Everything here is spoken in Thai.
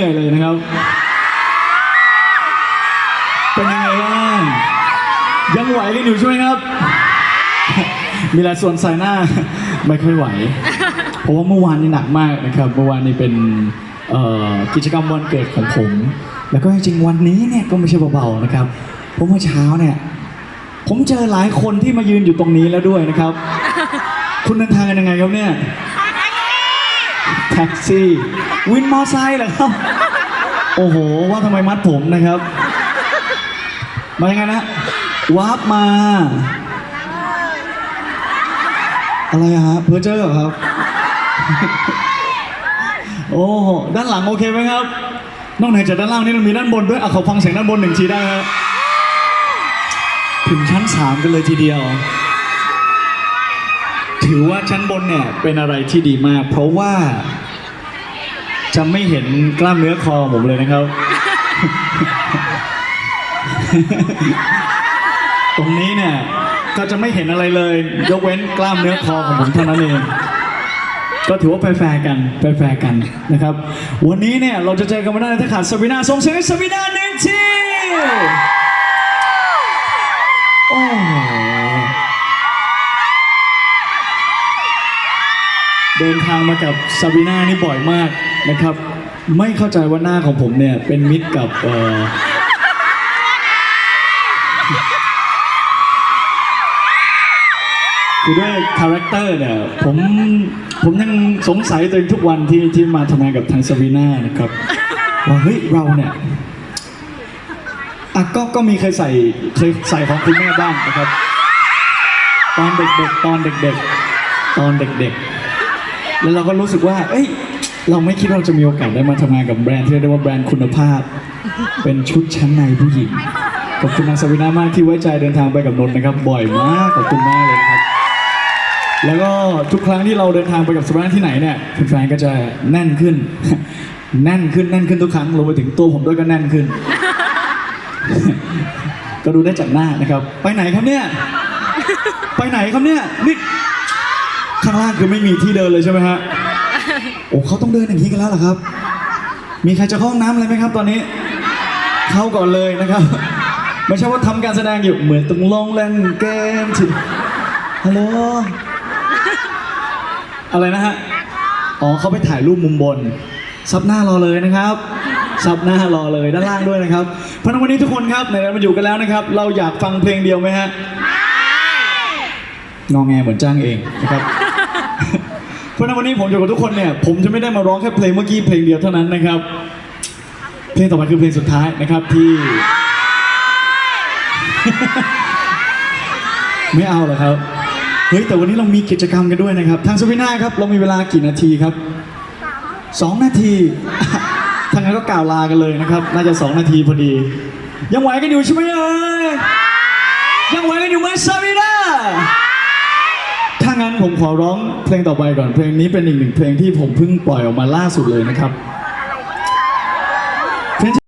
นื่อยเลยนะครับ เป็นยังไงบ้างยังไหวกันอยู่ใช่ไหมครับ มีหลายส่วนใส่หน้าไม่ค่อยไหว เพราะว่าเมื่อวานนี่หนักมากนะครับ เมื่อวานนี้เป็นกิจกรรมวันเกิดของผม แล้วก็จริงๆวันนี้เนี่ยก็ไม่ใช่เบาๆนะครับ เพราะเมื่อเช้าเนี่ย ผมเจอหลายคนที่มายืนอยู่ตรงนี้แล้วด้วยนะครับ คุณเดินทางกันยังไงครับเนี่ย แท็กซี่ วินมอไซค์เหรอครับ โอ้โห ว่าทำไมมัดผมนะครับ มายังไงนะวาร์ปมา อะไรอะฮะเพอร์เจอร์เหรอครับ โอ้โหด้านหลังโอเคไหมครับ นอกเหนือจากด้านล่างนี่มันมีด้านบนด้วยอะขอฟังเสียงด้านบนหนึ่งทีได้ไหมครับถึงชั้นสามกันเลยทีเดียว ถือว่าชั้นบนเนี่ยเป็นอะไรที่ดีมาก เพราะว่าจะไม่เห็นกล้ามเนื้อคอผมเลยนะครับ ตรงนี้เนี่ยก็จะไม่เห็นอะไรเลย ยกเว้นกล้ามเนื้อคอของผมเท่านั้นเอง ก็ถือว่าแฟร์กันแฟร์กันนะครับ วันนี้เนี่ยเราจะเจอกันไม่ได้ถ้าขาดสวินาส่งเสียงให้สวินาหนึ่งที เดินทางมากับซาบิน่านี่บ่อยมากนะครับ ไม่เข้าใจว่าหน้าของผมเนี่ยเป็นมิตรกับเอ่อคือด้วยคาแรคเตอร์เนี่ยผมผมยังสงสัยตัวเองทุกวันที่ที่มาทำงานกับทางซาวีน่านะครับว่าเฮ้ยเราเนี่ยอะก็ก็มีเคยใส่เคยใส่ของคุณแม่บ้างนะครับ ตอนเด็กๆตอนเด็กๆ ตอนเด็กๆ แล้วเราก็รู้สึกว่า เอ้ย เราไม่คิดว่าเราจะมีโอกาสได้มาทำงานกับแบรนด์ที่เรียกได้ว่าแบรนด์คุณภาพ เป็นชุดชั้นในผู้หญิง ขอบคุณนางสวินามากที่ไว้ใจเดินทางไปกับนนท์นะครับ บ่อยมาก ขอบคุณมากเลยนะครับ แล้วก็ทุกครั้งที่เราเดินทางไปกับสวินาที่ไหนเนี่ยแฟนๆก็จะแน่นขึ้น แน่นขึ้นแน่นขึ้นทุกครั้งรวมไปถึงตัวผมด้วยก็แน่นขึ้น ก็ดูได้จากหน้านะครับ ไปไหนครับเนี่ย ไปไหนครับเนี่ยนี่ ข้างล่างคือไม่มีที่เดินเลยใช่ไหมฮะ โอ้เขาต้องเดินอย่างนี้กันแล้วเหรอครับ มีใครจะเข้าห้องน้ำอะไรไหมครับ ตอนนี้ เข้าก่อนเลยนะครับ ไม่ใช่ว่าทำการแสดงอยู่เหมือนต้องลงเล่นเกมที่ฮัลโหล อะไรนะฮะ อ๋อเขาไปถ่ายรูปมุมบน ซับหน้ารอเลยนะครับซับหน้ารอเลยด้านล่างด้วยนะครับ เพราะฉะนั้นวันนี้ทุกคนครับไหนๆมาอยู่กันแล้วนะครับ เราอยากฟังเพลงเดียวไหมฮะงอแงเหมือนจ้างเองนะครับเพ ราะนั้นวันนี้ผมอยู่กับทุกคนเนี่ยผมจะไม่ได้มาร้องแค่เพลงเมื่อกี้เพลงเดียวเท่านั้นนะครับ เพลงต่อไปคือเพลงสุดท้ายนะครับที่ ไม่เอาเหรอครับเฮ้ยแต่วันนี้เรามีกิจกรรมกันด้วยนะครับ ทางสวิน่าครับเรามีเวลากี่นาทีครับสองนาทีทางนั้นก็กล่าวลากันเลยนะครับ น่าจะสองนาทีพอดี ยังไหวกันอยู่ใช่ไหมเอ่ยยังไหวกันอยู่ไหมสวิน่า งั้นผมขอร้องเพลงต่อไปก่อน เพลงนี้เป็นอีกหนึ่งเพลงที่ผมเพิ่งปล่อยออกมาล่าสุดเลยนะครับ